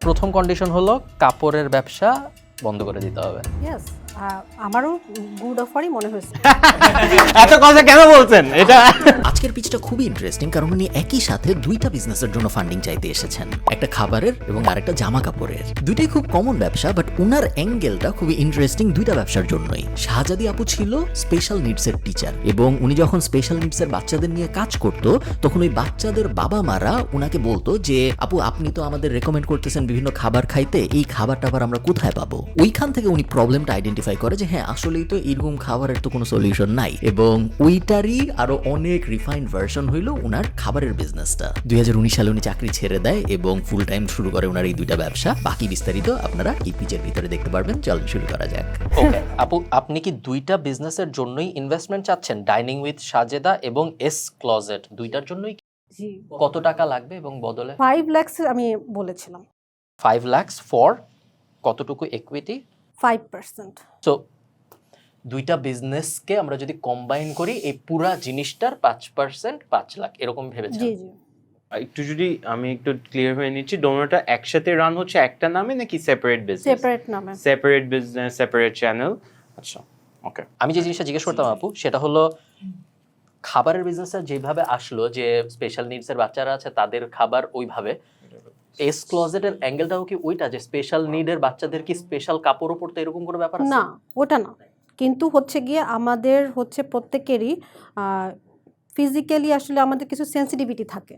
প্রথম কন্ডিশন হলো কাপড়ের ব্যবসা বন্ধ করে দিতে হবে। আমারও গুড অফারই মনে হয়েছে। এত কথা কেন বলছেন? এটা আজকের পিচটা খুবই ইন্টারেস্টিং কারণ উনি একই সাথে দুইটা বিজনেসের জন্য ফান্ডিং চাইতে এসেছেন। একটা খাবারের এবং আরেকটা জামা কাপড়ের দুইটাই খুব কমন ব্যবসা বাট উনার অ্যাঙ্গেলটা খুবই ইন্টারেস্টিং দুইটা ব্যবসার জন্যই। শাহজাদি আপু ছিল স্পেশাল নিডসের টিচার এবং উনি যখন স্পেশাল নিডসের বাচ্চাদের নিয়ে কাজ করত তখন ওই বাচ্চাদের বাবা মারা উনাকে বলতো যে আপু আপনি তো আমাদের রেকমেন্ড করতেছেন বিভিন্ন খাবার খাইতে এই খাবার টাবার আমরা কোথায় পাবো? ওইখান থেকে উনি প্রবলেমটা আইডেন্টিফাই করে যে হ্যাঁ আসলেই তো এরকম খাবারের তো কোনো সলিউশন নাই। এবং ওইটারই আরও অনেক রিফাইন্ড ভার্সন হইল উনার খাবারের বিজনেসটা দুই সালে উনি চাকরি ছেড়ে দেয় এবং ফুল টাইম শুরু করে উনার এই দুইটা ব্যবসা। বাকি বিস্তারিত আপনারা এই পিচের ভিতরে দেখতে পারবেন। চল শুরু করা যাক। ওকে আপু আপনি কি দুইটা বিজনেসের জন্যই ইনভেস্টমেন্ট চাচ্ছেন? ডাইনিং উইথ সাজেদা এবং এস ক্লজেট দুইটার জন্যই কত টাকা লাগবে এবং বদলে? ফাইভ ল্যাক্স আমি বলেছিলাম। ফাইভ লাখস ফর কতটুকু ইকুইটি ফাইভ পার্সেন্ট সো দুইটা বিজনেসকে আমরা যদি কম্বাইন করি এই পুরা জিনিসটার পাঁচ পার্সেন্ট পাঁচ লাখ এরকম ভেবেছেন? জি জি। একটু যদি আমি একটু ক্লিয়ার হয়ে নিচ্ছি ডোনোটা একসাথে রান হচ্ছে একটা নামে নাকি সেপারেট বিজনেস সেপারেট নামে। সেপারেট বিজনেস সেপারেট চ্যানেল আচ্ছা ওকে আমি যে জিনিসটা জিজ্ঞেস করতাম আপু সেটা হলো খাবারের বিজনেসটা যেভাবে আসলো যে স্পেশাল নিডসের বাচ্চারা আছে তাদের খাবার ওইভাবে এস ক্লজেটের অ্যাঙ্গেলটাও কি ওইটা? যে স্পেশাল নিডের বাচ্চাদের কি স্পেশাল কাপড় পরতে এরকম কোনো ব্যাপার না ওটা না। কিন্তু হচ্ছে গিয়ে আমাদের হচ্ছে প্রত্যেকেরই ফিজিক্যালি আসলে আমাদের কিছু সেন্সিটিভিটি থাকে।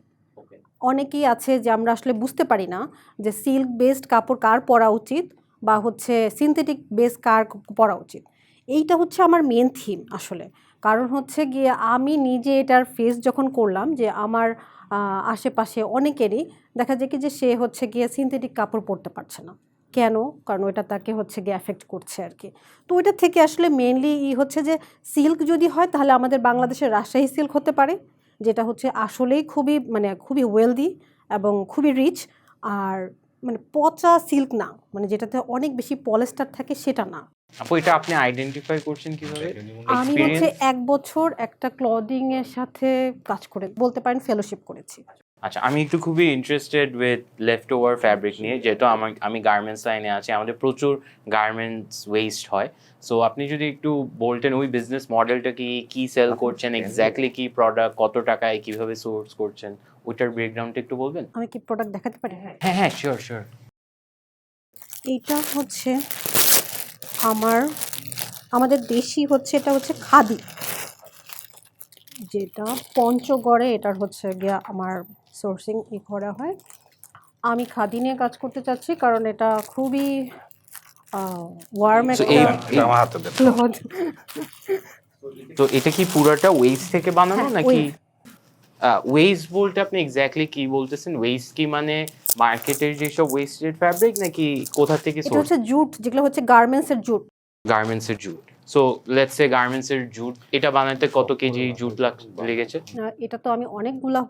অনেকেই আছে যে আমরা আসলে বুঝতে পারি না যে সিল্ক বেসড কাপড় কার পরা উচিত বা হচ্ছে সিনথেটিক বেস কার পরা উচিত। এইটা হচ্ছে আমার মেন থিম আসলে। কারণ হচ্ছে গিয়ে আমি নিজে এটার ফেস যখন করলাম যে আমার আশেপাশে অনেকেরই দেখা যায় কি যে সে হচ্ছে গিয়ে সিনথেটিক কাপড় পরতে পারছে না। কেন? কারণ ওইটা তাকে হচ্ছে গিয়ে এফেক্ট করছে আর কি। তো ওইটা থেকে আসলে মেনলি ই হচ্ছে যে সিল্ক যদি হয় তাহলে আমাদের বাংলাদেশের রাজশাহী সিল্ক হতে পারে, যেটা হচ্ছে আসলেই খুবই মানে খুবই ওয়েলদি এবং খুবই রিচ আর মানে পচা সিল্ক না মানে যেটাতে অনেক বেশি পলেস্টার থাকে সেটা না। আপু এটা আপনি আইডেন্টিফাই করছেন কীভাবে? আমি হচ্ছে এক বছর একটা ক্লদিং এর সাথে কাজ করে বলতে পারেন ফেলোশিপ করেছি। আচ্ছা আমি একটু খুবই interested with left over fabric নিয়ে যেহেতু আমার আমি গার্মেন্টস লাইনে আছি আমাদের প্রচুর গার্মেন্টস ওয়েস্ট হয়। সো আপনি যদি একটু বলতেন ওই বিজনেস মডেলটা কি কি সেল করছেন এক্স্যাক্টলি কি প্রোডাক্ট কত টাকায় কীভাবে সোর্স করছেন ওইটার ব্রেকগ্রাউন্ডটা একটু বলবেন? আমি কি প্রোডাক্ট দেখাতে পারি? হ্যাঁ হ্যাঁ শিওর শিওর এইটা হচ্ছে আমার আমাদের দেশি হচ্ছে এটা হচ্ছে খাদি। যেটা পঞ্চগড়ে এটার হচ্ছে গিয়া আমার সোর্সিং ই করা হয়। আমি খাদি নিয়ে কাজ করতে চাচ্ছি কারণ এটা খুবই ওয়ার্ম একটা। তো এটা কি পুরোটা ওয়েস্ট থেকে বানানো হ্যাঁ, নাকি। ওয়েস্ট বলতে আপনি এক্স্যাক্টলি কি বলতেছেন? ওয়েস্ট কি মানে মার্কেটের যেসব ওয়েস্টেড ফ্যাব্রিক নাকি কোথা থেকে এটা হচ্ছে জুট যেগুলো হচ্ছে গার্মেন্টসের জুট। গার্মেন্টস এর jute. So let's say garments এর জুট এটা বানাতে কত কেজি জুট লেগেছে? এটা তো আমি অনেকগুলা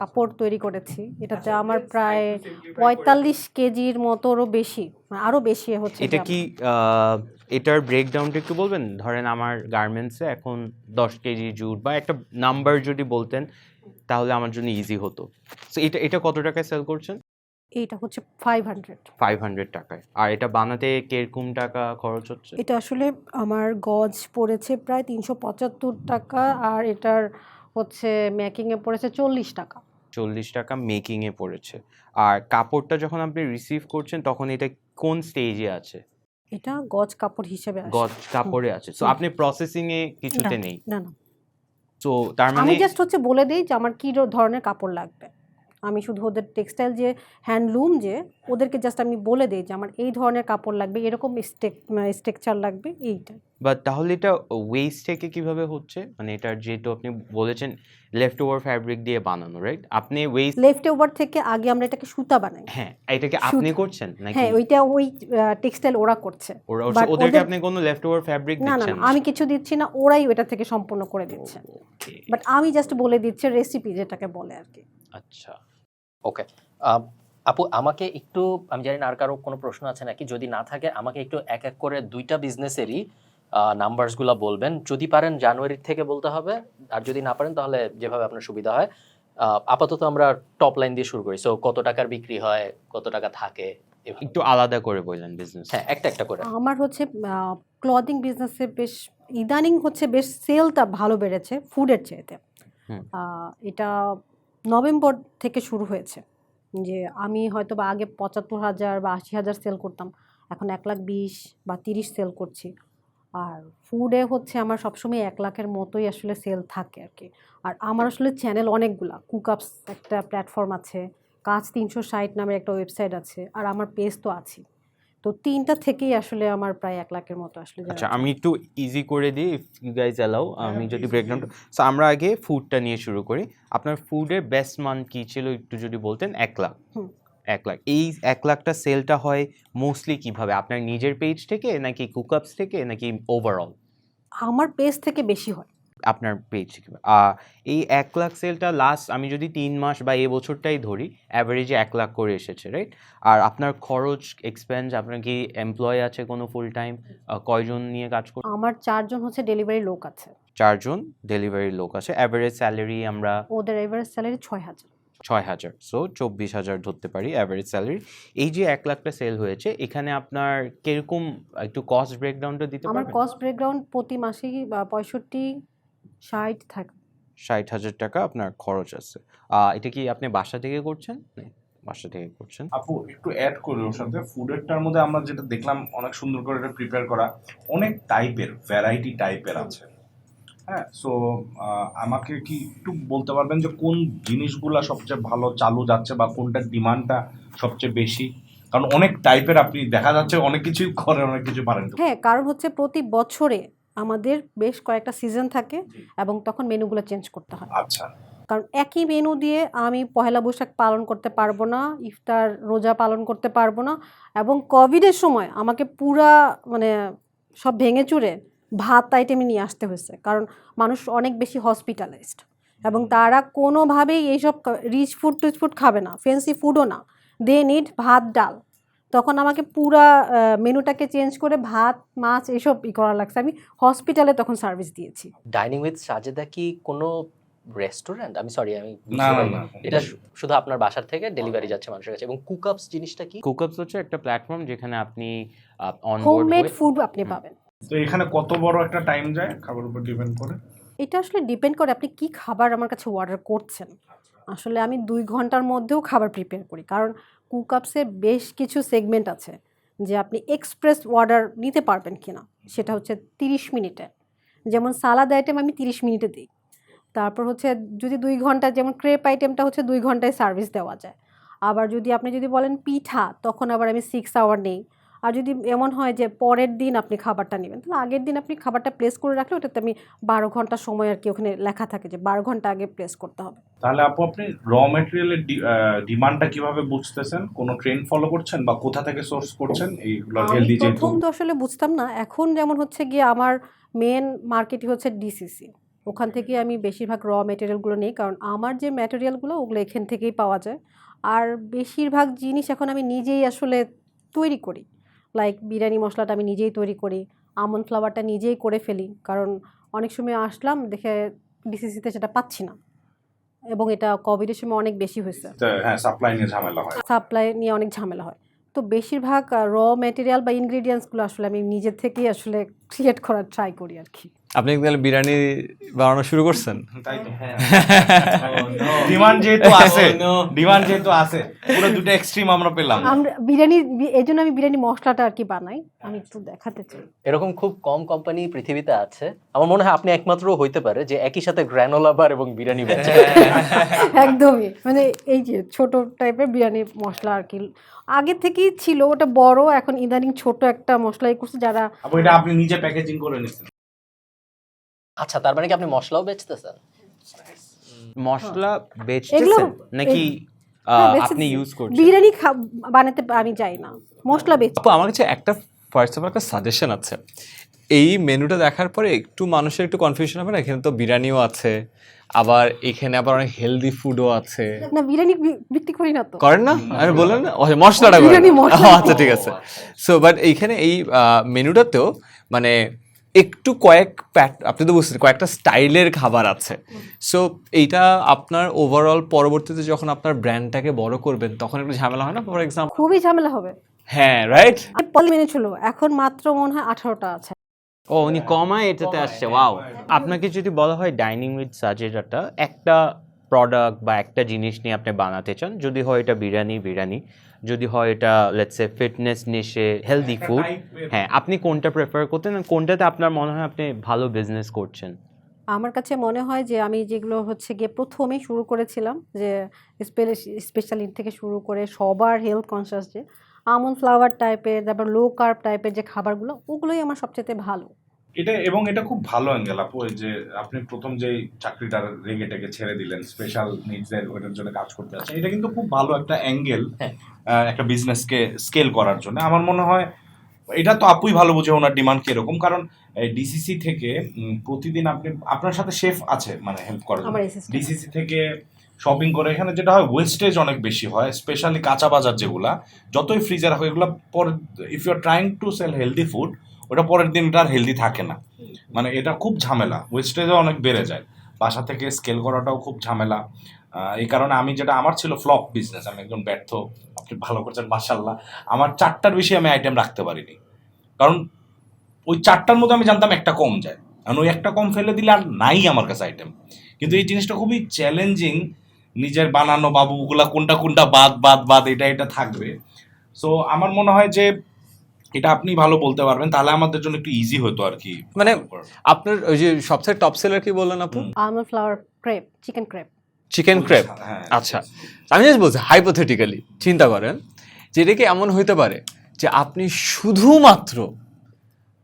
কাপড় তৈরি করেছি। এটাতে আমার প্রায় পঁয়তাল্লিশ কেজির মতোরও বেশি মানে আরও বেশি হচ্ছে এটা কি এটার ব্রেকডাউনটা একটু বলবেন? ধরেন আমার গার্মেন্টসে এখন দশ কেজি জুট বা একটা নাম্বার যদি বলতেন তাহলে আমার জন্য ইজি হতো। সো এটা এটা কত টাকায় সেল করছেন? এইটা হচ্ছে ফাইভ হান্ড্রেড ফাইভ হান্ড্রেড টাকায়। আর এটা বানাতে কীরকম টাকা খরচ হচ্ছে? এটা আসলে আমার গজ পড়েছে প্রায় তিনশো পঁচাত্তর টাকা আর এটার হচ্ছে মেকিংয়ে পড়েছে চল্লিশ টাকা। চল্লিশ টাকা মেকিং এ পড়েছে। আর কাপড়টা যখন আপনি রিসিভ করছেন তখন এটা কোন স্টেজে আছে? এটা গজ কাপড় হিসেবে আসে। গজ কাপড়ে আছে। সো আপনি প্রসেসিং এ কিছুতে নেই? না না। সো তার মানে আমি জাস্ট হচ্ছে বলে দিই যে আমার কি ধরনের কাপড় লাগবে। আমি শুধু ওদের টেক্সটাইল যে হ্যান্ডলুম যে, ওদেরকে জাস্ট আমি বলে দিই যে আমার এই ধরনের কাপড় লাগবে, এরকম স্টেক স্ট্রাকচার লাগবে এইটা বাট তাহলে এটা ওয়েস্ট থেকে কীভাবে হচ্ছে? মানে এটার যেহেতু আপনি বলেছেন লেফট ওভার ফ্যাব্রিক দিয়ে বানানো রাইট আপনি ওয়েস্ট লেফট ওভার থেকে আগে আমরা এটাকে সুতা বানাই। হ্যাঁ এটাকে আপনি করছেন নাকি? হ্যাঁ ওইটা ওই টেক্সটাইল ওরা করছে। ওরা ওদেরকে আপনি কোনো লেফট ওভার ফ্যাব্রিক না না দিচ্ছেন না, আমি কিছু দিচ্ছি না ওরাই ওটা থেকে সম্পূর্ণ করে দিচ্ছে। বাট আমি জাস্ট বলে দিচ্ছি রেসিপি যেটাকে বলে আর কি। আচ্ছা। ওকে আপু আমাকে একটু আমি জানি না আর কারও কোনো প্রশ্ন আছে নাকি? যদি না থাকে আমাকে একটু এক এক করে দুইটা বিজনেসেরই নাম্বারসগুলো বলবেন। যদি পারেন জানুয়ারির থেকে বলতে হবে। আর যদি না পারেন তাহলে যেভাবে আপনার সুবিধা হয়। আপাতত আমরা টপ লাইন দিয়ে শুরু করি। সো কত টাকার বিক্রি হয় কত টাকা থাকে একটু আলাদা করে বললেন বিজনেস হ্যাঁ একটা একটা করে। আমার হচ্ছে ক্লদিং বিজনেসে বেশ ইদানিং হচ্ছে বেশ সেলটা ভালো বেড়েছে ফুডের। আহ, এটা নভেম্বর থেকে শুরু হয়েছে। যে আমি হয়তো বা আগে পঁচাত্তর হাজার বা আশি হাজার সেল করতাম। এখন এক লাখ বিশ বা তিরিশ সেল করছি। আর ফুডে হচ্ছে আমার সবসময় এক লাখের মতোই আসলে সেল থাকে আর কি আর আমার আসলে চ্যানেল অনেকগুলা। কুকআপস একটা প্ল্যাটফর্ম আছে কাজ তিনশো ষাট নামের একটা ওয়েবসাইট আছে আর আমার পেজ তো আছে তো তিনটা থেকেই আসলে আমার প্রায় এক লাখের মতো আসলে আচ্ছা আমি একটু ইজি করে দিই ইফ ইউ গাইজ অ্যালাউ আমি যদি ব্রেকডাউন সো আমরা আগে ফুডটা নিয়ে শুরু করি। আপনার ফুডের বেস্ট মান কী ছিল একটু যদি বলতেন এক লাখ। হুম। এক লাখ। এই এক লাখটা সেলটা হয় মোস্টলি কীভাবে? আপনার নিজের পেজ থেকে নাকি কুকআপস থেকে নাকি ওভারঅল আমার পেজ থেকে বেশি হয়। আপনার পেজ এই এক লাখ সেলটা লাস্ট আমি যদি তিন মাস বা এ বছরটাই ধরি অ্যাভারেজে এক লাখ করে এসেছে রাইট আর আপনার খরচ এক্সপেন্স আপনার কি এমপ্লয় আছে কোনো ফুল টাইম কয়জন নিয়ে কাজ করছেন আমার চারজন হচ্ছে ডেলিভারি লোক আছে। চারজন ডেলিভারি লোক আছে। অ্যাভারেজ স্যালারি আমরা ওদের এভারেজ স্যালারি ছয় হাজার। ছয় হাজার। সো চব্বিশ হাজার ধরতে পারি অ্যাভারেজ স্যালারি এই যে এক লাখটা সেল হয়েছে এখানে আপনার কীরকম একটু কস্ট ব্রেকডাউনটা দিতে আমার কস্ট ব্রেকগ্রাউন্ড প্রতি মাসেই বা পঁয়ষট্টি ষাট থাকে। ষাট হাজার টাকা আপনার খরচ আছে। এটা কি আপনি বাসা থেকে করছেন? বাসা থেকে করছেন। আপু একটু অ্যাড করি ওর সাথে। ফুডেরটার মধ্যে আমরা যেটা দেখলাম অনেক সুন্দর করে এটা প্রিপেয়ার করা অনেক টাইপের ভ্যারাইটি টাইপের আছে। হ্যাঁ সো আমাকে কি একটু বলতে পারবেন যে কোন জিনিসগুলা সবচেয়ে ভালো চালু যাচ্ছে বা কোনটার ডিমান্ডটা সবচেয়ে বেশি? কারণ অনেক টাইপের আপনি দেখা যাচ্ছে অনেক কিছুই করেন অনেক কিছু পারেন হ্যাঁ কারণ হচ্ছে প্রতি বছরে আমাদের বেশ কয়েকটা সিজন থাকে এবং তখন মেনুগুলো চেঞ্জ করতে হয়। আচ্ছা। কারণ একই মেনু দিয়ে আমি পহেলা বৈশাখ পালন করতে পারব না ইফতার রোজা পালন করতে পারব না এবং কোভিডের সময় আমাকে পুরা মানে সব ভেঙে চুরে ভাত আইটেমে নিয়ে আসতে হয়েছে। কারণ মানুষ অনেক বেশি হসপিটালাইজড এবং তারা কোনোভাবেই এইসব রিচ ফুড টুচ ফুড খাবে না ফেন্সি ফুডও না। দে নিড ভাত ডাল। তখন আমাকে পুরা মেনুটাকে চেঞ্জ করে ভাত মাছ এসব ই করা লাগছে। আমি হসপিটালে তখন সার্ভিস দিয়েছি। ডাইনিং উইথ সাজেদা কি কোনো রেস্টুরেন্ট আমি সরি আমি না, বুঝতে না, এটা শুধু আপনার বাসার থেকে ডেলিভারি যাচ্ছে মানুষের কাছে। এবং কুকআপস জিনিসটা কি? কুকআপস হচ্ছে একটা প্ল্যাটফর্ম যেখানে আপনি অনবোর্ড হোমমেড ফুড আপনি পাবেন। তো এখানে কত বড় একটা টাইম যায়? খাবার উপর ডিপেন্ড করে। এটা আসলে ডিপেন্ড করে আপনি কি খাবার আমার কাছে অর্ডার করছেন। আসলে আমি দুই ঘণ্টার মধ্যেও খাবার প্রিপেয়ার করি। কারণ কুকআপসের বেশ কিছু সেগমেন্ট আছে যে আপনি এক্সপ্রেস অর্ডার নিতে পারবেন কিনা। সেটা হচ্ছে তিরিশ মিনিটে। যেমন সালাদ আইটেম আমি তিরিশ মিনিটে দিই। তারপর হচ্ছে যদি দুই ঘণ্টা, যেমন ক্রেপ আইটেমটা হচ্ছে দুই ঘন্টায় সার্ভিস দেওয়া যায়। আবার যদি আপনি যদি বলেন পিঠা, তখন আবার আমি সিক্স আওয়ার নেই। আর যদি এমন হয় যে পরের দিন আপনি খাবারটা নেবেন তাহলে আগের দিন আপনি খাবারটা প্লেস করে রাখলে ওটাতে আমি বারো ঘণ্টা সময় আর কি ওখানে লেখা থাকে যে বারো ঘণ্টা আগে প্লেস করতে হবে। তাহলে আপু আপনি র মেটেরিয়ালের ডিমান্ডটা কীভাবে বুঝতেছেন? কোনো ট্রেন্ড ফলো করছেন বা কোথা থেকে সোর্স করছেন? এইগুলো হেলদি যেহেতু। প্রথম তো আসলে বুঝতাম না এখন যেমন হচ্ছে গিয়ে আমার মেন মার্কেটই হচ্ছে ডিসিসি ওখান থেকে আমি বেশিরভাগ র মেটেরিয়ালগুলো নিই কারণ আমার যে ম্যাটেরিয়ালগুলো ওগুলো এখান থেকেই পাওয়া যায়। আর বেশিরভাগ জিনিস এখন আমি নিজেই আসলে তৈরি করি। লাইক বিরিয়ানি মশলাটা আমি নিজেই তৈরি করি। আমন ফ্লাওয়ারটা নিজেই করে ফেলি। কারণ অনেক সময় আসলাম দেখে ডিসিসিতে সেটা পাচ্ছি না। এবং এটা কোভিডের সময় অনেক বেশি হয়েছে। হ্যাঁ সাপ্লাই নিয়ে ঝামেলা হয়। সাপ্লাই নিয়ে অনেক ঝামেলা হয়। তো বেশিরভাগ র মেটেরিয়াল বা ইনগ্রিডিয়েন্টসগুলো আসলে আমি নিজের থেকেই আসলে ক্রিয়েট করার ট্রাই করি আর কি। আপনি কি তাহলে বিরিয়ানি বানানো শুরু করছেন? তাই তো ডিমান্ড যেহেতু আছে ডিমান্ড যেহেতু আছে পুরো দুটো এক্সট্রিম আমরা পেলাম। আমরা বিরিয়ানি এই জন্য আমি বিরিয়ানি মশলাটা আর কি বানাই আমি একটু দেখাতে চাই। এরকম খুব কম কোম্পানি পৃথিবীতে আছে। আমার মনে হয় আপনি একমাত্র হইতে পারে যে একই সাথে গ্র্যানোলা বার এবং বিরিয়ানি বেচে একদমই মানে এই যে ছোট টাইপের বিরিয়ানি মশলা আর কি। আগে থেকেই ছিল ওটা বড় এখন ইদানিং ছোট একটা মশলা এই করছে যারা এটা আপনি নিজে প্যাকেজিং করে নিচ্ছেন আচ্ছা তার মানে কি আপনি মশলাও বেচতেছেন? মশলা এগুলো- বেচতেছেন? নাকি হ্যাঁ, আপনি ইউজ করছেন? বিরিয়ানি বানাতে আমি যাই না। মশলা বেচ আপু আমার কাছে একটা ফার্স্ট অফ একটা সাজেশন আছে। এই মেনুটা দেখার পরে একটু মানুষের একটু কনফিউশন হবে না? এখানে তো বিরিয়ানিও আছে আবার এখানে আবার অনেক হেলদি ফুডও আছে। না বিরিয়ানি বিক্রি করি না তো। করেন না? আমি বললেন না। মশলাটা করেন। বিরিয়ানি মশলা। ও, আচ্ছা ঠিক আছে। সো বাট এইখানে এই মেনুটাতেও মানে একটু কয়েক প্যাট আপনি তো বুঝছেন কয়েকটা স্টাইলের খাবার আছে। সো এইটা আপনার ওভারঅল পরবর্তীতে যখন আপনার ব্র্যান্ডটাকে বড় করবেন তখন একটু ঝামেলা হয় না? ফর এক্সাম্পল খুবই ঝামেলা হবে। হ্যাঁ রাইট পল মেনে ছিল এখন মাত্র মনে হয় আঠারোটা আছে। ও উনি কমায় এটাতে আসছে ওয়াও আপনাকে যদি বলা হয় ডাইনিং উইথ সাজেটাটা একটা প্রোডাক্ট বা একটা জিনিস নিয়ে আপনি বানাতে চান যদি হয় এটা বিরিয়ানি বিরিয়ানি যদি হয় এটা let's a fitness niche healthy food হ্যাঁ আপনি কোনটা প্রেফার করতেন কোনটাতে আপনার মনে হয় আপনি ভালো বিজনেস করছেন? আমার কাছে মনে হয় যে আমি যেগুলো হচ্ছে গিয়ে প্রথমেই শুরু করেছিলাম যে স্পেশালিটি থেকে শুরু করে সবার হেলথ কনসিয়াস যে আমন ফ্লাওয়ার টাইপের তারপর লো কার্ব টাইপের যে খাবারগুলো ওগুলোই আমার সবচেয়ে ভালো। এটা এবং এটা খুব ভালো অ্যাঙ্গেল আপু যে আপনি প্রথম যে চাকরিটার রেগেটাকে ছেড়ে দিলেন স্পেশাল নিডসের ওটার জন্য কাজ করতে আছেন এটা কিন্তু খুব ভালো একটা অ্যাঙ্গেল। একটা বিজনেসকে স্কেল করার জন্য আমার মনে হয় এটা তো আপুই ভালো বুঝে ওনার ডিমান্ড কীরকম কারণ ডিসিসি থেকে প্রতিদিন আপনি আপনার সাথে শেফ আছে মানে হেল্প করার ডিসিসি থেকে শপিং করে এখানে যেটা হয় ওয়েস্টেজ অনেক বেশি হয় স্পেশালি কাঁচা বাজার যেগুলা যতই ফ্রিজে রাখো এগুলো পর if you are trying to sell healthy food ওটা পরের দিন এটা আর হেলদি থাকে না। মানে এটা খুব ঝামেলা ওয়েস্টেজও অনেক বেড়ে যায়। বাসা থেকে স্কেল করাটাও খুব ঝামেলা। এই কারণে আমি যেটা আমার ছিল ফ্লপ বিজনেস আমি একজন ব্যর্থ আপনি ভালো করছেন মাসাল্লাহ আমার চারটার বেশি আমি আইটেম রাখতে পারিনি। কারণ ওই চারটার মধ্যে আমি জানতাম একটা কম যায়। কারণ ওই একটা কম ফেলে দিলে আর নাই আমার কাছে আইটেম কিন্তু এই জিনিসটা খুবই চ্যালেঞ্জিং নিজের বানানো বাবুগুলা কোনটা কোনটা বাদ বাদ বাদ এটা এটা থাকবে। সো আমার মনে হয় যে এটা আপনি ভালো বলতে পারবেন তাহলে আমাদের জন্য একটু ইজি হতো আর কি। মানে আপনার ওই যে সবচেয়ে টপ সেলার কি বললেন আপু? হুম। আমন flour crepe chicken crepe chicken crepe হ্যাঁ, আচ্ছা। আমি জাস্ট বলছি হাইপোথেটিক্যালি চিন্তা করেন যে এটা কি এমন হইতে পারে যে আপনি শুধুমাত্র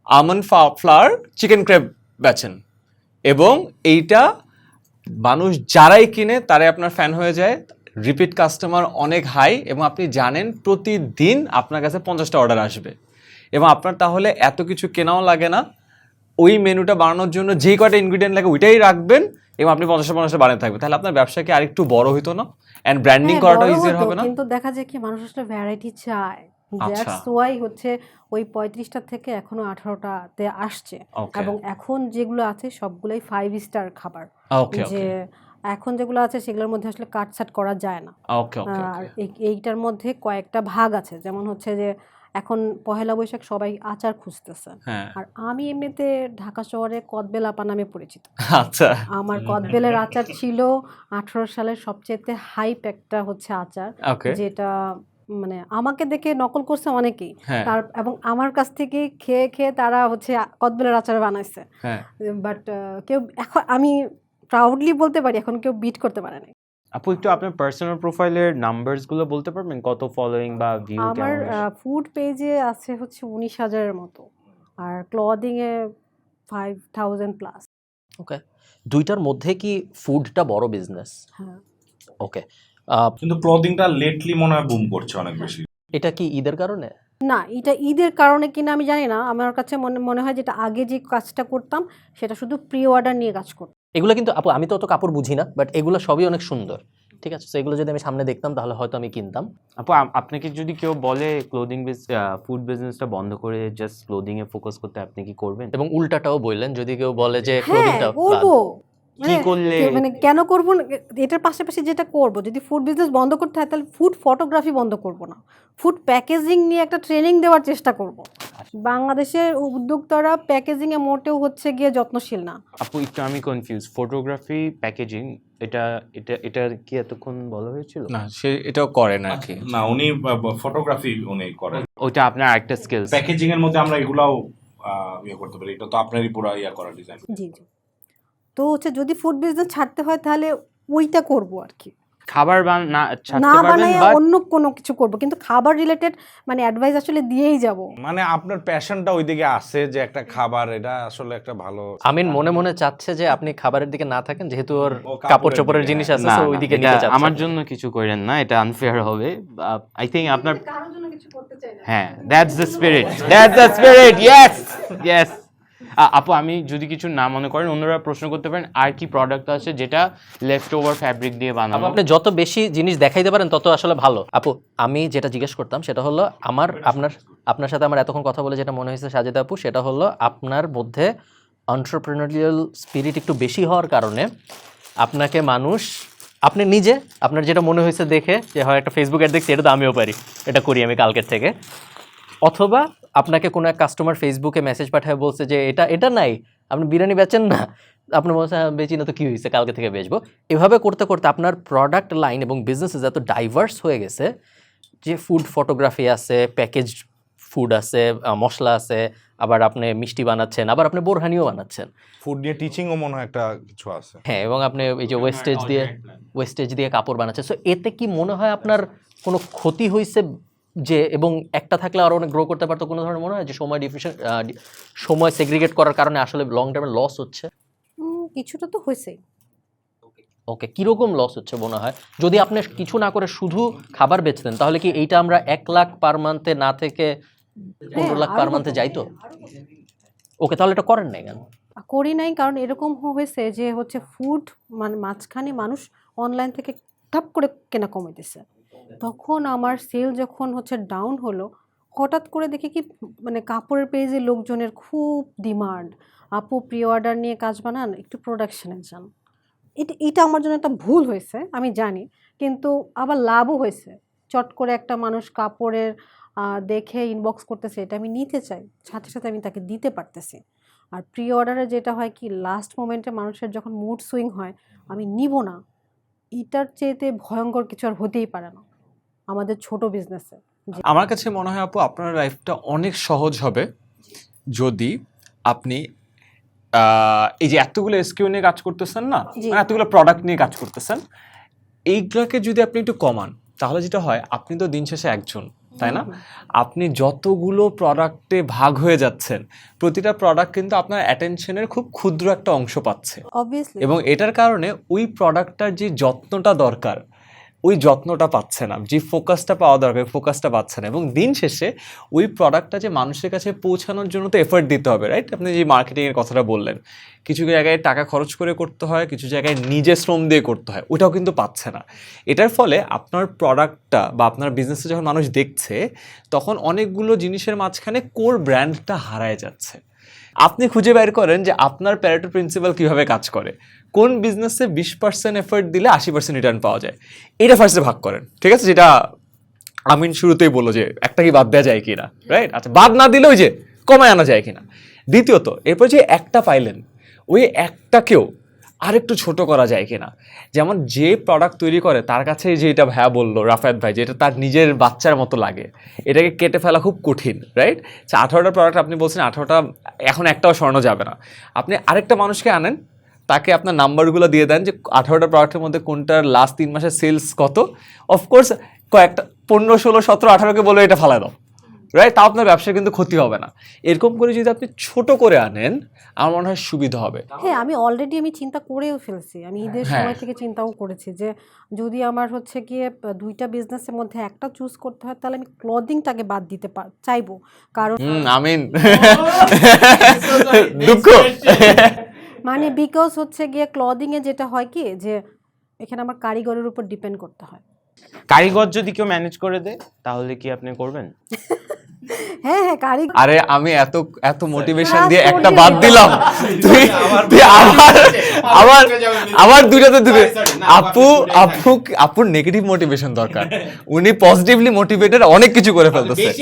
আমন ফ্লাওয়ার চিকেন ক্রেপ বেচেন এবং এইটা মানুষ যারাই কিনে তারাই আপনার ফ্যান হয়ে যায় রিপিট কাস্টমার অনেক হাই এবং আপনি জানেন প্রতিদিন আপনার কাছে পঞ্চাশটা অর্ডার আসবে। এবং আপনার তাহলে এত কিছু কেনাও লাগে না। ওই মেনুটা বানানোর জন্য যেই কয়টা ইনগ্রিডিয়েন্ট লাগে ওইটাই রাখবেন এবং আপনি পঞ্চাশটা পঞ্চাশটা বানিয়ে থাকবেন। তাহলে আপনার ব্যবসাকে আরেকটু বড় হতো না? অ্যান্ড ব্র্যান্ডিং করাটাও বড় হবে না? কিন্তু দেখা যায় কি মানুষ আসলে ভ্যারাইটি চায়। আচ্ছা। দ্যাটস ওয়াই হচ্ছে ওই পঁয়ত্রিশটা থেকে এখনও আঠারোটাতে আসছে। এবং এখন যেগুলো আছে সবগুলোই ফাইভ স্টার খাবার। যে এখন যেগুলো আছে সেগুলোর মধ্যে আসলে কাটছাট করা যায় না। আর এই- এইটার মধ্যে কয়েকটা ভাগ আছে। যেমন হচ্ছে যে এখন পহেলা বৈশাখ সবাই আচার খুঁজতেছে। হ্যাঁ। আর আমি এমনিতে ঢাকা শহরে কদবেল আপা নামে পরিচিত। আচ্ছা। আমার কদবেলের আচার ছিল আঠারো সালের সবচেয়ে হাইপ একটা হচ্ছে আচার। যেটা মানে আমাকে দেখে নকল করছে অনেকেই। হ্যাঁ। তার এবং আমার কাছ থেকে খেয়ে খেয়ে তারা হচ্ছে কদবেলের আচার বানাইছে। হ্যাঁ। বাট কেউ এখন আমি প্রাউডলি বলতে পারি এখন কেউ বিট করতে পারে না আপু একটু আপনার পার্সোনাল প্রোফাইলের নাম্বারসগুলো বলতে পারবেন? কত ফলোয়িং বা ভিউ আমার ফুড পেজে আছে হচ্ছে উনিশ হাজারের মতো। আর ক্লদিং এ ফাইভ থাউজেন্ড প্লাস ওকে দুইটার মধ্যে কি ফুডটা বড় বিজনেস হ্যাঁ। ওকে কিন্তু ক্লদিংটা লেটলি মনে হয় বুম করছে অনেক বেশি। এটা কি ঈদের কারণে? না এটা ঈদের কারণে কিনা আমি জানি না। আমার কাছে মনে মনে হয় যেটা আগে যে কাজটা করতাম সেটা শুধু প্রি অর্ডার নিয়ে কাজ করতাম। এগুলো কিন্তু আপু আমি তো অত কাপড় বুঝি না বাট এগুলো সবই অনেক সুন্দর ঠিক আছে? তো এগুলো যদি আমি সামনে দেখতাম তাহলে হয়তো আমি কিনতাম। আপু আপ- আপনাকে যদি কেউ বলে ক্লোদিং ফুড বিজনেসটা বন্ধ করে জাস্ট ক্লোদিং এ ফোকাস করতে আপনি কি করবেন? এবং উল্টাটাও বললেন যদি কেউ বলে যে হ্যাঁ ক্লোদিংটা করব। কি মানে করলে? মানে কেন করব এটার পাশাপাশি যেটা করব যদি ফুড বিজনেস বন্ধ করতে হয় তাহলে ফুড ফটোগ্রাফি বন্ধ করব না। ফুড প্যাকেজিং নিয়ে একটা ট্রেনিং দেওয়ার চেষ্টা করব। বাংলাদেশের উদ্যোক্তারা প্যাকেজিং এ মোটেও হচ্ছে গিয়ে যত্নশীল না। আপু একটু আমি কনফিউজ ফটোগ্রাফি প্যাকেজিং এটা এটা এটা কি এতক্ষণ বলা হয়েছিল? না সে এটাও করে না কি। না উনি ফটোগ্রাফি উনি করেন। ওইটা আপনার একটা স্কিলস প্যাকেজিং এর মধ্যে আমরা এগুলাও ইয়ে করতে পারি। এটা তো আপনারই পুরো ইয়া করা ডিজাইন জি জি। তো হচ্ছে যদি ফুড বিজনেস ছাড়তে হয় তাহলে ওইটা করব আর কি। খাবার না ছাড়তে না বানায় অন্য কোনো কিছু করব কিন্তু খাবার রিলেটেড মানে অ্যাডভাইস আসলে দিয়েই যাব। মানে আপনার প্যাশনটা ওইদিকে আছে যে একটা খাবার এটা আসলে একটা ভালো আমিন মনে মনে চাচ্ছে যে আপনি খাবারের দিকে না থাকেন যেহেতু ওর কাপড় চোপড়ের জিনিস আছে না so না, ওইদিকে এটা নিতে আমার জন্য কিছু করেন না এটা আনফেয়ার হবে। আই থিঙ্ক আপনার কারোর জন্য কিছু করতে চাই না। হ্যাঁ that's the spirit that's the spirit yes yes আপু, আমি যদি কিছু না মনে করেন, অন্যরা প্রশ্ন করতে পারেন, আর কি প্রোডাক্ট আছে যেটা লেফট ওভার ফ্যাব্রিক দিয়ে বানানো। আপনি যত বেশি জিনিস দেখাইতে পারেন, তত আসলে ভালো। আপু, আমি যেটা জিজ্ঞেস করতাম, সেটা হলো আমার আপনার আপনার সাথে আমার এতক্ষণ কথা বলে যেটা মনে হয়েছে সাজেদা আপু, সেটা হলো আপনার মধ্যে অন্টারপ্রেনারিয়াল স্পিরিট একটু বেশি হওয়ার কারণে আপনাকে মানুষ, আপনি নিজে, আপনার যেটা মনে হয়েছে দেখে, যে হয় একটা ফেসবুক অ্যাড দেখছি, এটা তো আমিও পারি, এটা করি আমি কালকের থেকে। অথবা আপনাকে কোনো এক কাস্টমার ফেসবুকে মেসেজ পাঠায় বলছে যে এটা এটা নাই আপনি বিরিয়ানি বেচেন না। আপনি বলছেন "হ্যাঁ, বেচি না তো কি হয়েছে? কালকে থেকে বেচবো। এভাবে করতে করতে আপনার প্রোডাক্ট লাইন এবং বিজনেসেস এত ডাইভার্স হয়ে গেছে যে ফুড ফটোগ্রাফি আছে প্যাকেজ ফুড আছে মশলা আছে আবার আপনি মিষ্টি বানাচ্ছেন আবার আপনি বোরহানিও বানাচ্ছেন। ফুড নিয়ে টিচিংও মনে হয় একটা কিছু আছে। হ্যাঁ এবং আপনি এই যে ওয়েস্টেজ দিয়ে ওয়েস্টেজ দিয়ে কাপড় বানাচ্ছেন। সো এতে কি মনে হয় আপনার কোনো ক্ষতি হয়েছে যে এবং একটা থাকলে আরও অনেক গ্রো করতে পারতো কোনো ধরনের মনে হয়? যে সময় ডিফিউশন সময় সেগ্রিগেট করার কারণে আসলে লং টার্মে লস হচ্ছে? কিছুটা তো হয়েছেই। ওকে কীরকম লস হচ্ছে মনে হয়? যদি আপনি কিছু না করে শুধু খাবার বেচতেন তাহলে কি এইটা আমরা এক লাখ পার মান্থে না থেকে পনেরো লাখ পার। মান্থে যাইতো? ওকে তাহলে এটা করেন নাই কেন? করি নাই কারণ এরকম হয়েছে যে হচ্ছে ফুড মানে মাঝখানে মানুষ অনলাইন থেকে ঠাপ করে কেনা কমাইতেছে। তখন আমার সেল যখন হচ্ছে ডাউন হলো, হঠাৎ করে দেখি কি মানে কাপড়ের পেজে লোকজনের খুব ডিমান্ড আপু প্রি অর্ডার নিয়ে কাজ বানান, একটু প্রোডাকশনে যান। এটা এটা আমার জন্য একটা ভুল হয়েছে, আমি জানি। কিন্তু আবার লাভও হয়েছে। চট করে একটা মানুষ কাপড়ের দেখে ইনবক্স করতেছে, এটা আমি নিতে চাই। সাথে সাথে আমি তাকে দিতে পারতেছি। আর প্রি অর্ডারে যেটা হয় কি লাস্ট মোমেন্টে মানুষের যখন মুড সুইং হয়, আমি নিব না। এটার চেয়েতে ভয়ঙ্কর কিছু আর হতেই পারে না। আমাদের ছোট বিজনেসে আমার কাছে মনে হয় আপু আপনার লাইফটা অনেক সহজ হবে যদি আপনি এই যে এতগুলো এসকিউ নিয়ে কাজ করতেছেন না মানে এতগুলো প্রোডাক্ট নিয়ে কাজ করতেছেন এইগুলোকে যদি আপনি একটু কমান তাহলে যেটা হয় আপনি তো দিন শেষে একজন তাই না? আপনি যতগুলো প্রোডাক্টে ভাগ হয়ে যাচ্ছেন প্রতিটা প্রোডাক্ট কিন্তু আপনার অ্যাটেনশনের খুব ক্ষুদ্র একটা অংশ পাচ্ছে। এবং এটার কারণে ওই প্রোডাক্টটার যে যত্নটা দরকার ওই যত্নটা পাচ্ছে না, যে ফোকাসটা পাওয়া দরকার ফোকাসটা পাচ্ছে না। এবং দিন শেষে ওই প্রোডাক্টটা যে মানুষের কাছে পৌঁছানোর জন্য তো এফোর্ট দিতে হবে রাইট আপনি যে মার্কেটিংয়ের কথাটা বললেন, কিছু জায়গায় টাকা খরচ করে করতে হয়, কিছু জায়গায় নিজে শ্রম দিয়ে করতে হয়, ওটাও কিন্তু পাচ্ছে না। এটার ফলে আপনার প্রোডাক্টটা বা আপনার বিজনেসে যখন মানুষ দেখছে, তখন অনেকগুলো জিনিসের মাঝখানে কোর ব্র্যান্ডটা হারায় যাচ্ছে। আপনি খুঁজে বের করেন যে আপনার প্যারেটো প্রিন্সিপাল কীভাবে কাজ করে। কোন বিজনেসে বিশ পার্সেন্ট এফোর্ট দিলে আশি পার্সেন্ট রিটার্ন পাওয়া যায়? এটা ফার্স্টে ভাগ করেন, ঠিক আছে? যেটা আমিন শুরুতেই বলল যে একটা কি বাদ দেওয়া যায় কিনা রাইট আচ্ছা বাদ না দিলে ওই যে কমায় আনা যায় কিনা। দ্বিতীয়ত, এরপর যে একটা পাইলেন, ওই একটাকেও আরেকটু ছোট করা যায় কিনা। যেমন যে প্রোডাক্ট তৈরি করে, তার কাছে যে এটা ভাইয়া বলল, রাফায়াত ভাই যেটা তার নিজের বাচ্চার মতো লাগে। এটাকে কেটে ফেলা খুব কঠিন রাইট আঠারোটা প্রোডাক্ট আপনি বলছেন, আঠারোটা এখন একটাও স্বর্ণ যাবে না। আপনি আরেকটা মানুষকে আনেন তাকে আপনার নাম্বারগুলো দিয়ে দেন যে আঠারোটা প্রোডাক্টের মধ্যে কোনটার লাস্ট তিন মাসের সেলস কত। অফকোর্স কয়েকটা পনেরো ষোলো সতেরো আঠারোকে বলে এটা ফালাই দাও। রাইট তা আপনার ব্যবসায় কিন্তু ক্ষতি হবে না। এরকম করে যদি আপনি ছোট করে আনেন আমার মনে হয় সুবিধা হবে। হ্যাঁ আমি অলরেডি আমি চিন্তা করেও ফেলছি। আমি ঈদের হ্যাঁ। সময় থেকে চিন্তাও করেছি যে যদি আমার হচ্ছে গিয়ে দুইটা বিজনেসের মধ্যে একটা চুজ করতে হয় তাহলে আমি ক্লদিংটাকে বাদ দিতে পার চাইব। কারণ আমিন। দুঃখ। মানে বিকজ হচ্ছে গিয়ে ক্লদিং এ যেটা হয় কি যে এখানে আমার কারিগরের উপর ডিপেন্ড করতে হয়। কারিগর যদি কেউ ম্যানেজ করে দেয় তাহলে কি আপনি করবেন? হ্যাঁ হ্যাঁ কারিগর আরে আমি এত এত মোটিভেশন দিয়ে একটা বাদ দিলাম। তুই তুই আবার আবার আবার দুইটাতে আপু আপু আপুর নেগেটিভ মোটিভেশন দরকার। উনি পজিটিভলি মোটিভেটেড অনেক কিছু করে ফেলতেছে।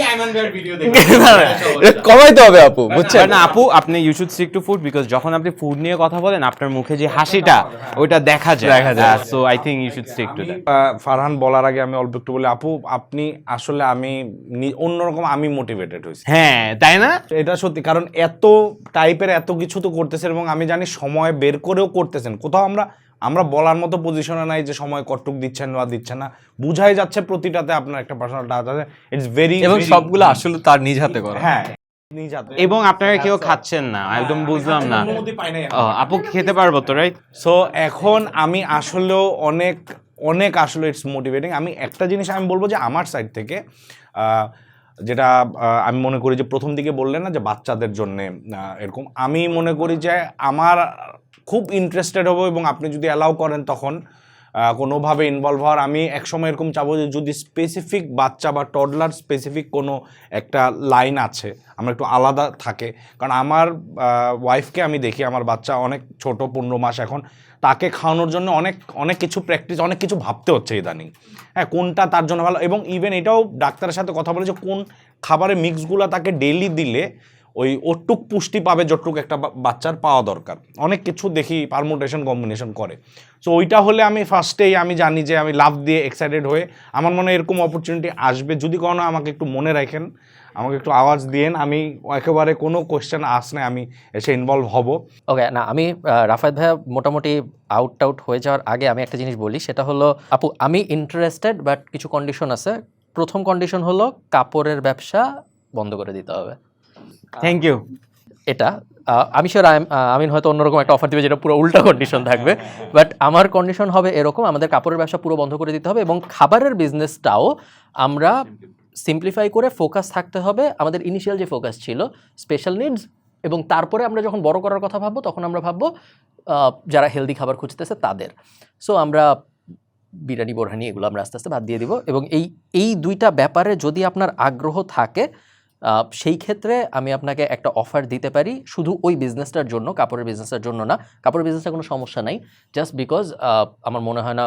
কমাইতে হবে আপু বুঝছেন? না আপু আপনি you should stick to food because যখন আপনি ফুড নিয়ে কথা বলেন আপনার মুখে যে হাসিটা ওইটা দেখা যায়। দেখা যায়। So I think you should stick to that Farhan বলার আগে আমি অল্প একটু বলি আপু আপনি আসলে আমি অন্যরকম আমি মোটিভেটেড হয়েছি। হ্যাঁ তাই না? এটা সত্যি কারণ এত টাইপের এত কিছু তো করতেছেন এবং আমি জানি সময় বের করেও করতেছেন। কোথাও আমরা আমরা বলার মতো পজিশনে নাই যে সময় কটুক দিচ্ছেন বা দিচ্ছেন না। বুঝাই যাচ্ছে প্রতিটাতে আপনার একটা পার্সোনাল টাচ আছে। ইটস ভেরি এবং সবগুলো আসলে তার নিজ হাতে করা। হ্যাঁ নিজ এবং আপনারা কেউ খাচ্ছেন না একদম বুঝলাম না। আপু খেতে পারব তো রাইট সো এখন আমি আসলেও অনেক অনেক আসলে ইটস মোটিভেটিং আমি একটা জিনিস আমি বলব যে আমার সাইড থেকে আহ, যেটা আমি মনে করি যে প্রথম দিকে বললেন না যে বাচ্চাদের জন্যে এরকম। আমি মনে করি যে আমার খুব ইন্টারেস্টেড হব এবং আপনি যদি অ্যালাউ করেন তখন কোনোভাবে ইনভলভ হওয়ার। আমি একসময় এরকম চাবো যে যদি স্পেসিফিক বাচ্চা বা টডলার স্পেসিফিক কোনো একটা লাইন আছে, আমরা একটু আলাদা থাকে। কারণ আমার ওয়াইফকে আমি দেখি, আমার বাচ্চা অনেক ছোট, পনেরো মাস এখন, তাকে খাওয়ানোর জন্য অনেক অনেক কিছু প্র্যাকটিস অনেক কিছু ভাবতে হচ্ছে ইদানিং। হ্যাঁ কোনটা তার জন্য ভালো? এবং ইভেন এটাও ডাক্তারের সাথে কথা বলে যে কোন খাবারের মিক্সগুলো তাকে ডেইলি দিলে ওই ওটুক পুষ্টি পাবে যতটুক একটা বাচ্চার পাওয়া দরকার। অনেক কিছু দেখি পারমোটেশন কম্বিনেশন করে। সো ওইটা হলে আমি ফার্স্টেই আমি জানি যে আমি লাভ দিয়ে এক্সাইটেড হয়ে আমার মনে এরকম অপরচুনিটি আসবে। যদি কোনো আমাকে একটু মনে রাখেন, আমাকে একটু আওয়াজ দিয়েন, আমি একেবারে কোনো কোয়েশ্চেন আসলে আমি এসে ইনভলভ হব। ওকে না, আমি রাফায়েত ভাইয়া মোটামুটি আউট আউট হয়ে যাওয়ার আগে আমি একটা জিনিস বলি, সেটা হলো, আপু, আমি ইন্টারেস্টেড বাট কিছু কন্ডিশন আছে। প্রথম কন্ডিশন হলো কাপড়ের ব্যবসা বন্ধ করে দিতে হবে। থ্যাংক ইউ এটা আমি শিওর আমিন হয়তো অন্যরকম একটা অফার দিবে যেটা পুরো উল্টা কন্ডিশন থাকবে। বাট আমার কন্ডিশন হবে এরকম আমাদের কাপড়ের ব্যবসা পুরো বন্ধ করে দিতে হবে এবং খাবারের বিজনেসটাও আমরা সিম্পলিফাই করে ফোকাস থাকতে হবে। আমাদের ইনিশিয়াল যে ফোকাস ছিল স্পেশাল নিডস এবং তারপরে আমরা যখন বড় করার কথা ভাববো তখন আমরা ভাববো যারা হেলদি খাবার খুঁজতেছে তাদের। সো আমরা বিরিয়ানি বোরহানি এগুলো আমরা আস্তে আস্তে বাদ দিয়ে দিব এবং এই এই দুইটা ব্যাপারে যদি আপনার আগ্রহ থাকে সেই ক্ষেত্রে আমি আপনাকে একটা অফার দিতে পারি। শুধু ওই বিজনেসটার জন্য কাপড়ের বিজনেসটার জন্য না। কাপড়ের বিজনেসটা কোনো সমস্যা নাই। জাস্ট বিকজ আমার মনে হয় না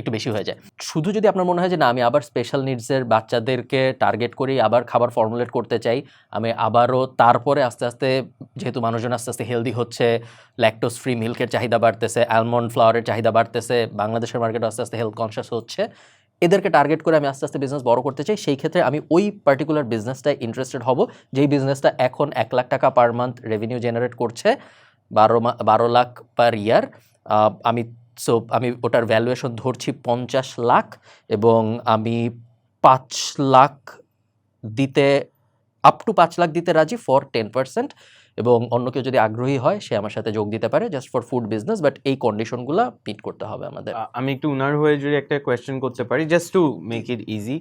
একটু বেশি হয়ে যায়। শুধু যদি আপনার মনে হয় যে না আমি আবার স্পেশাল নিডসের বাচ্চাদেরকে টার্গেট করি আবার খাবার ফর্মুলেট করতে চাই আমি আবারও তারপরে আস্তে আস্তে যেহেতু মানুষজন আস্তে আস্তে হেলদি হচ্ছে ল্যাকটোস ফ্রি মিল্কের চাহিদা বাড়তেছে অ্যালমন্ড ফ্লাওয়ারের চাহিদা বাড়তেছে বাংলাদেশের মার্কেটে আস্তে আস্তে হেলথ কনসিয়াস হচ্ছে এদেরকে টার্গেট করে আমি আস্তে আস্তে বিজনেস বড় করতে চাই, সেই ক্ষেত্রে আমি ওই পার্টিকুলার বিজনেসটায় ইন্টারেস্টেড হব, যেই বিজনেসটা এখন এক লাখ টাকা পার মান্থ রেভিনিউ জেনারেট করছে, বারো বারো লাখ পার ইয়ার আমি সো আমি ওটার ভ্যালুয়েশন ধরছি পঞ্চাশ লাখ এবং আমি পাঁচ লাখ দিতে আপ টু পাঁচ লাখ দিতে রাজি ফর টেন পার্সেন্ট এবং অন্য কেউ যদি আগ্রহী হয় সে আমার সাথে যোগ দিতে পারে just for food business but এই কন্ডিশনগুলো মিট করতে হবে আমাদের। আমি একটু উনার হয়ে যদি একটা কোয়েশ্চেন করতে পারি just to make it easy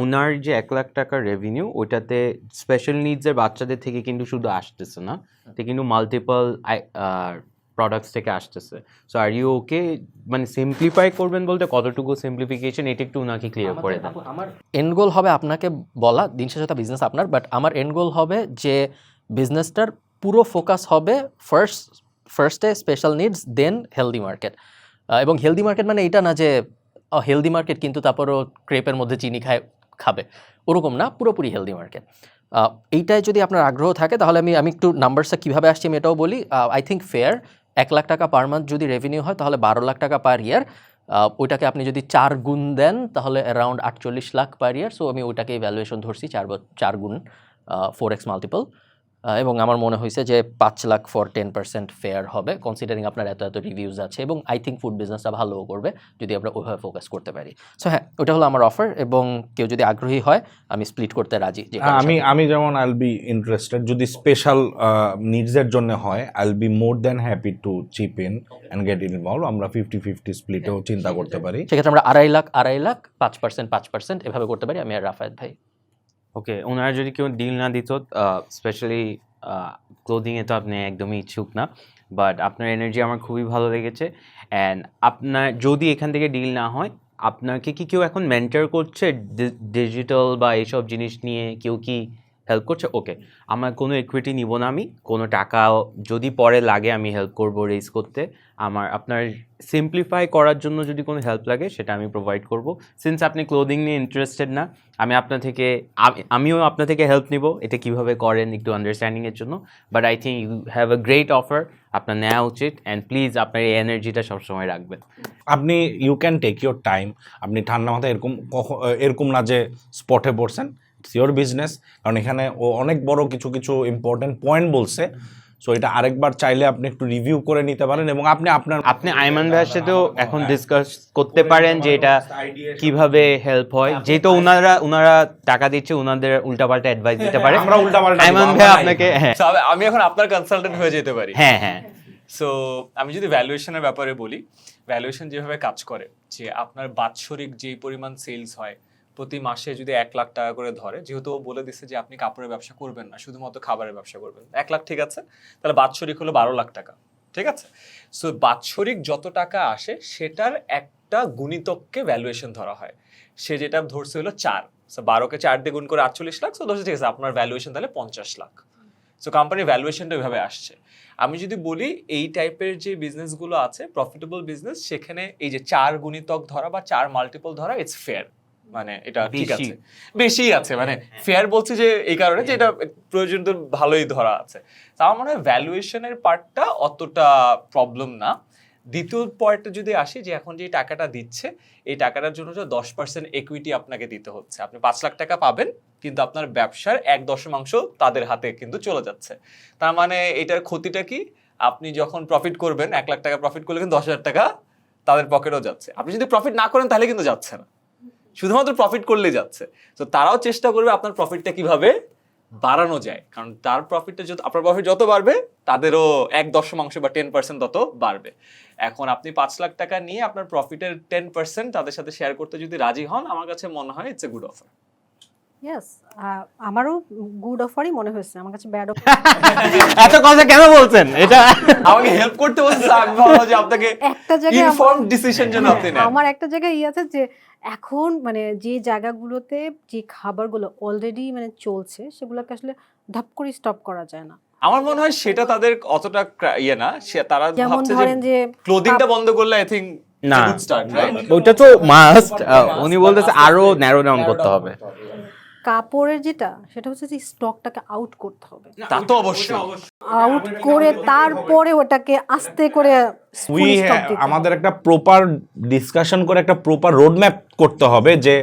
ওনার যে এক লাখ টাকার রেভিনিউ ওইটাতে স্পেশাল নিডসের বাচ্চাদের থেকে কিন্তু শুধু আসতেছে না তে কিন্তু মাল্টিপল প্রোডাক্টস থেকে আসতেছে। সো আর ইউ ওকে মানে সিম্পলিফাই করবেন বলতে কতটুকু সিম্পলিফিকেশন এটা একটু উনাকে ক্লিয়ার করে দেন। আমার এন্ড গোল হবে আপনাকে বলা দিন শেষে বিজনেস আপনার বাট আমার এন্ড গোল হবে যে বিজনেসটার পুরো ফোকাস হবে ফার্স্ট ফার্স্টে special needs then healthy market এবং হেলদি মার্কেট মানে এটা না যে হেলদি মার্কেট কিন্তু তারপরও ক্রেপের মধ্যে চিনি খায়, খাবে। ওরকম না, পুরোপুরি হেলদি মার্কেট এইটায় যদি আপনার আগ্রহ থাকে, তাহলে আমি আমি একটু নাম্বারসটা কীভাবে আসছি আমি এটাও বলি। আই থিঙ্ক ফেয়ার এক লাখ টাকা পার মান্থ যদি রেভিনিউ হয়, তাহলে বারো লাখ টাকা পার ইয়ার ওইটাকে আপনি যদি চার গুণ দেন, তাহলে অ্যারাউন্ড আটচল্লিশ লাখ পার ইয়ার সো আমি ওইটাকেই ভ্যালুয়েশন ধরছি, চার চার গুণ ফোর এক্স মাল্টিপল এবং আমার মনে হয়েছে যে পাঁচ lakh for ten percent fair হবে। কনসিডারিং আপনার এত এত রিভিউজ আছে এবং আই থিঙ্ক ফুড বিজনেসটা ভালোও করবে যদি আমরা ওইভাবে ফোকাস করতে পারি। সো হ্যাঁ ওটা হলো আমার অফার এবং কেউ যদি আগ্রহী হয় আমি স্প্লিট করতে রাজি হ্যাঁ, আমি আমি যেমন আইল বি ইন্টারেস্টেড যদি স্পেশাল নিডসের জন্য হয় I'll be more than happy to chip in and get involve আমরা ফিফটি ফিফটি স্প্লিটেও চিন্তা করতে পারি। সেক্ষেত্রে আমরা আড়াই লাখ আড়াই লাখ পাঁচ পার্সেন্ট পাঁচ পার্সেন্ট এভাবে করতে পারি। আমি আর রাফায়েত ভাই ওকে ওনারা যদি কেউ ডিল না দিত স্পেশালি ক্লোদিংয়ে তো আপনি একদমই ইচ্ছুক না বাট আপনার এনার্জি আমার খুবই ভালো লেগেছে অ্যান্ড আপনার যদি এখান থেকে ডিল না হয়, আপনাকে কি কেউ এখন মেন্টার করছে? ডিজিটাল বা এইসব জিনিস নিয়ে কেউ কি হেল্প করছে ওকে আমার কোনো ইকুইটি নিব না আমি, কোনো টাকা যদি পরে লাগে আমি হেল্প করব রেজ করতে। আমার, আপনার সিম্পলিফাই করার জন্য যদি কোনো হেল্প লাগে, সেটা আমি প্রোভাইড করব। সিন্স আপনি ক্লোদিং নিয়ে ইন্টারেস্টেড না, আমি আপনার থেকে, আমি- আমিও আপনার থেকে হেল্প নিব, এটা কীভাবে করেন একটু আন্ডারস্ট্যান্ডিংয়ের জন্য। But I think you have a great offer আপনার নেওয়া উচিত অ্যান্ড প্লিজ আপনার এই এনার্জিটা সবসময় রাখবেন। আপনি you can take your time আপনি ঠান্ডা মাথায় এরকম এরকম না যে স্পটে পড়ছেন ইটস ইয়োর বিজনেস কারণ এখানে ও অনেক বড় কিছু কিছু ইম্পর্টেন্ট পয়েন্ট বলছে। সো এটা আরেকবার চাইলে আপনি একটু রিভিউ করে নিতে পারেন এবং আপনি আপনার আপনি আইমান ভাইয়ের সাথেও এখন ডিসকাস করতে পারেন যে এটা কীভাবে হেল্প হয়। যেহেতু ওনারা ওনারা টাকা দিচ্ছে ওনাদের উল্টাপাল্টা অ্যাডভাইস দিতে পারে। আমরা উল্টাপাল্টা আইমান ভাই আপনাকে হ্যাঁ। আমি- আমি এখন আপনার কনসালটেন্ট হয়ে যেতে পারি। হ্যাঁ হ্যাঁ। সো আমি যদি ভ্যালুয়েশনের ব্যাপারে বলি ভ্যালুয়েশন যেভাবে কাজ করে যে আপনার বাৎসরিক যেই পরিমাণ সেলস হয় প্রতি মাসে যদি এক লাখ টাকা করে ধরে, যেহেতু ও বলে দিচ্ছে যে আপনি কাপড়ের ব্যবসা করবেন না, শুধুমাত্র খাবারের ব্যবসা করবেন। এক লাখ ঠিক আছে, তাহলে বাৎসরিক হলো বারো লাখ টাকা, ঠিক আছে? সো বাৎসরিক যত টাকা আসে, সেটার একটা গুণিতককে ভ্যালুয়েশন ধরা হয়। সে যেটা ধরছে হলো চার। সো বারোকে চার দিয়ে গুণ করে আটচল্লিশ লাখ সো ধরছে, ঠিক আছে, আপনার ভ্যালুয়েশন তাহলে পঞ্চাশ লাখ। সো কোম্পানির ভ্যালুয়েশনটা ওইভাবে আসছে। আমি যদি বলি, এই টাইপের যে বিজনেসগুলো আছে প্রফিটেবল বিজনেস সেখানে এই যে চার গুণিতক ধরা বা চার মাল্টিপল ধরা ইটস ফেয়ার মানে এটা ঠিক আছে। বেশি আছে মানে ফেয়ার বলছি যে এই কারণে যে এটা প্রয়োজন তো ভালোই ধরা আছে। তা আমার মনে হয় ভ্যালুয়েশনের পার্টটা অতটা প্রবলেম না। দ্বিতীয় পয়েন্টটা যদি আসি যে এখন যে টাকাটা দিচ্ছে এই টাকাটার জন্য যে দশ পার্সেন্ট ইকুইটি আপনাকে দিতে হচ্ছে। আপনি পাঁচ লাখ টাকা পাবেন কিন্তু আপনার ব্যবসার এক দশমাংশ তাদের হাতে কিন্তু চলে যাচ্ছে। তার মানে এটার ক্ষতিটা কি? আপনি যখন প্রফিট করবেন এক লাখ টাকা প্রফিট করলে কিন্তু দশ হাজার টাকা তাদের পকেটও যাচ্ছে। আপনি যদি প্রফিট না করেন তাহলে কিন্তু যাচ্ছে না। শুধুমাত্র প্রফিট করলে যাচ্ছে। তো তারাও চেষ্টা করবে আপনার প্রফিটটা কীভাবে বাড়ানো যায়। কারণ তার প্রফিটটা যত আপনার প্রফিট যত বাড়বে, তাদেরও এক দশমাংশ বা টেন পার্সেন্ট তত বাড়বে। এখন আপনি পাঁচ লাখ টাকা নিয়ে আপনার প্রফিটের টেন পার্সেন্ট তাদের সাথে শেয়ার করতে যদি রাজি হন, আমার কাছে মনে হয় it's a good offer yes আমারও গুড অফারই মনে হয়েছে। আমার কাছে ব্যাড অফার এত কথা কেন বলছেন? এটা আমাকে হেল্প করতে বলছে আমি ভাবলাম যে আপনাকে একটা জায়গায় ইনফর্ম ডিসিশন যেন আপনি নেন। আমার একটা জায়গায় ই আছে যে এখন মানে যে জায়গাগুলোতে যে খাবারগুলো অলরেডি মানে চলছে সেগুলোকে আসলে ধাপ করে স্টপ করা যায় না। আমার মনে হয় সেটা তাদের অতটা ইয়ে না সে তারা যেমন ভাবছে যে ধরেন যে ক্লোদিংটা বন্ধ করলে আই থিঙ্ক না। ওইটা তো মাস্ট উনি বলতেছে আরও ন্যারো ডাউন করতে হবে। কাপড়ের যেটা সেটা হচ্ছে যে স্টকটাকে আউট করতে হবে। তা তো অবশ্যই। আউট করে তারপরে ওটাকে আস্তে করে উই। আমাদের একটা প্রপার ডিসকাশন করে একটা প্রপার রোডম্যাপ করতে হবে যে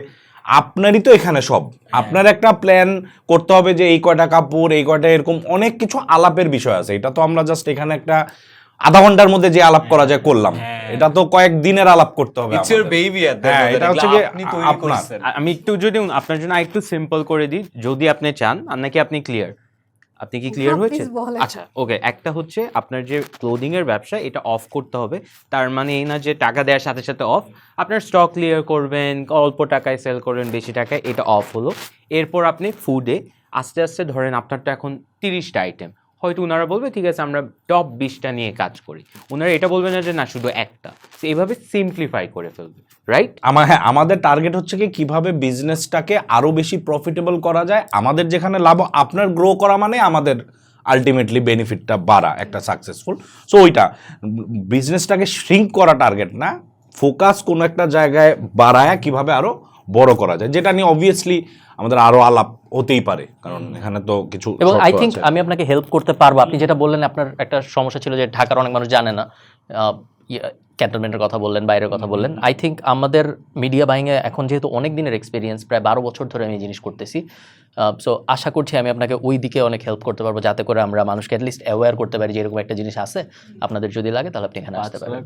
আপনারই তো এখানে সব। আপনার একটা প্ল্যান করতে হবে যে এই কয়টা কাপড় এই কয়টা এরকম অনেক কিছু আলাপের বিষয় আছে। এটা তো আমরা জাস্ট এখানে একটা আধা ঘণ্টার মধ্যে যে আলাপ করা যায় করলাম। এটা তো কয়েক দিনের আলাপ করতে হবে ইটস ইওর বেবি হ্যাঁ, এটা হচ্ছে গিয়ে আপনি তৈরি আপনার। করেছেন। আমি একটু যদি আপনার জন্য একটু সিম্পল করে দিই যদি আপনি চান নাকি আপনি ক্লিয়ার আপনি কি ক্লিয়ার হ্যাঁ, হয়েছে? আচ্ছা ওকে একটা হচ্ছে আপনার যে ক্লোদিং এর ব্যবসা এটা অফ করতে হবে। তার মানে এই না যে টাকা দেওয়ার সাথে সাথে অফ আপনার স্টক ক্লিয়ার করবেন অল্প টাকায় সেল করবেন বেশি টাকায় এটা অফ হলো। এরপর আপনি ফুডে আস্তে আস্তে ধরেন আপনারটা এখন তিরিশটা আইটেম হয়তো ওনারা বলবে, ঠিক আছে, আমরা টপ বিশটা নিয়ে কাজ করি। ওনারা এটা বলবে না যে, না, শুধু একটা। এইভাবে সিম্পলিফাই করে ফেলবে রাইট আমার হ্যাঁ আমাদের টার্গেট হচ্ছে কি, কীভাবে বিজনেসটাকে আরও বেশি প্রফিটেবল করা যায়, আমাদের যেখানে লাভ, আপনার গ্রো করা মানে আমাদের আলটিমেটলি বেনিফিটটা বাড়া, একটা সাকসেসফুল সো ওইটা বিজনেসটাকে শ্রিঙ্ক করা টার্গেট না ফোকাস কোনো একটা জায়গায় বাড়ায় কীভাবে আরও বড় করা যায়, যেটা নিয়ে অবভিয়াসলি আমাদের আরও আলাপ হতেই পারে কারণ এখানে তো কিছু এবং আই থিঙ্ক আমি আপনাকে হেল্প করতে পারব। আপনি যেটা বললেন আপনার একটা সমস্যা ছিল যে ঢাকার অনেক মানুষ জানে না। ক্যান্টনমেন্টের কথা বললেন বাইরের কথা বললেন। আই থিঙ্ক আমাদের মিডিয়া বাইংয়ে এখন যেহেতু অনেক দিনের এক্সপিরিয়েন্স প্রায় বারো বছর ধরে আমি জিনিস করতেছি। সো আশা করছি আমি আপনাকে ওই দিকে অনেক হেল্প করতে পারব যাতে করে আমরা মানুষকে অ্যাটলিস্ট অ্যাওয়্যার করতে পারি যে এরকম একটা জিনিস আছে। আপনাদের যদি লাগে তাহলে আপনি এখানে আসতে পারেন।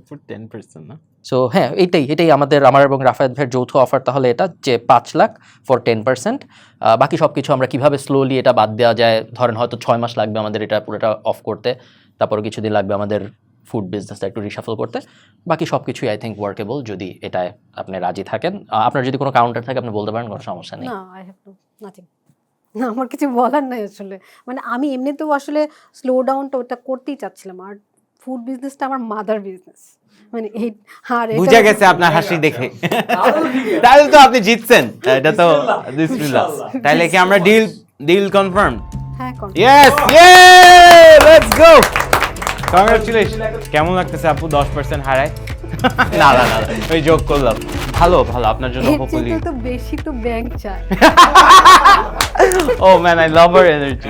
সো হ্যাঁ এটাই এটাই আমাদের আমার এবং রাফায়েত ভাইয়ের যৌথ অফার তাহলে এটা যে পাঁচ লাখ ফর টেন পার্সেন্ট বাকি সব কিছু আমরা কীভাবে স্লোলি এটা বাদ দেওয়া যায় ধরেন হয়তো ছয় মাস লাগবে আমাদের এটা পুরোটা অফ করতে তারপরে কিছুদিন লাগবে আমাদের ফুড বিজনেসটা একটু রিসাফল করতে। বাকি সব কিছুই আই থিঙ্ক ওয়ার্কেবল যদি এটায় আপনি রাজি থাকেন। আপনার যদি কোনো কাউন্টার থাকে আপনি বলতে পারেন কোনো সমস্যা নেই। না আমার কিছু বলার নাই আসলে। মানে আমি এমনিতেও আসলে স্লো ডাউনটা ওটা করতেই চাচ্ছিলাম। আর ফুড বিজনেসটা আমার মাদার বিজনেস মানে এই আর বুঝা গেছে আপনার হাসি দেখে। তাহলে তো আপনি জিতছেন। এটা তো বিসমিল্লাহ। তাহলে কি আমরা ডিল ডিল কনফার্ম হ্যাঁ yes yeah let's go congratulation কেমন লাগতেছে আপু? দশ পার্সেন্ট হারায়। না না না ওই যোগ করলাম। ভালো ভালো আপনার জন্য হোপফুলি তো বেশি তো ব্যাংক চায়। ও man I love her energy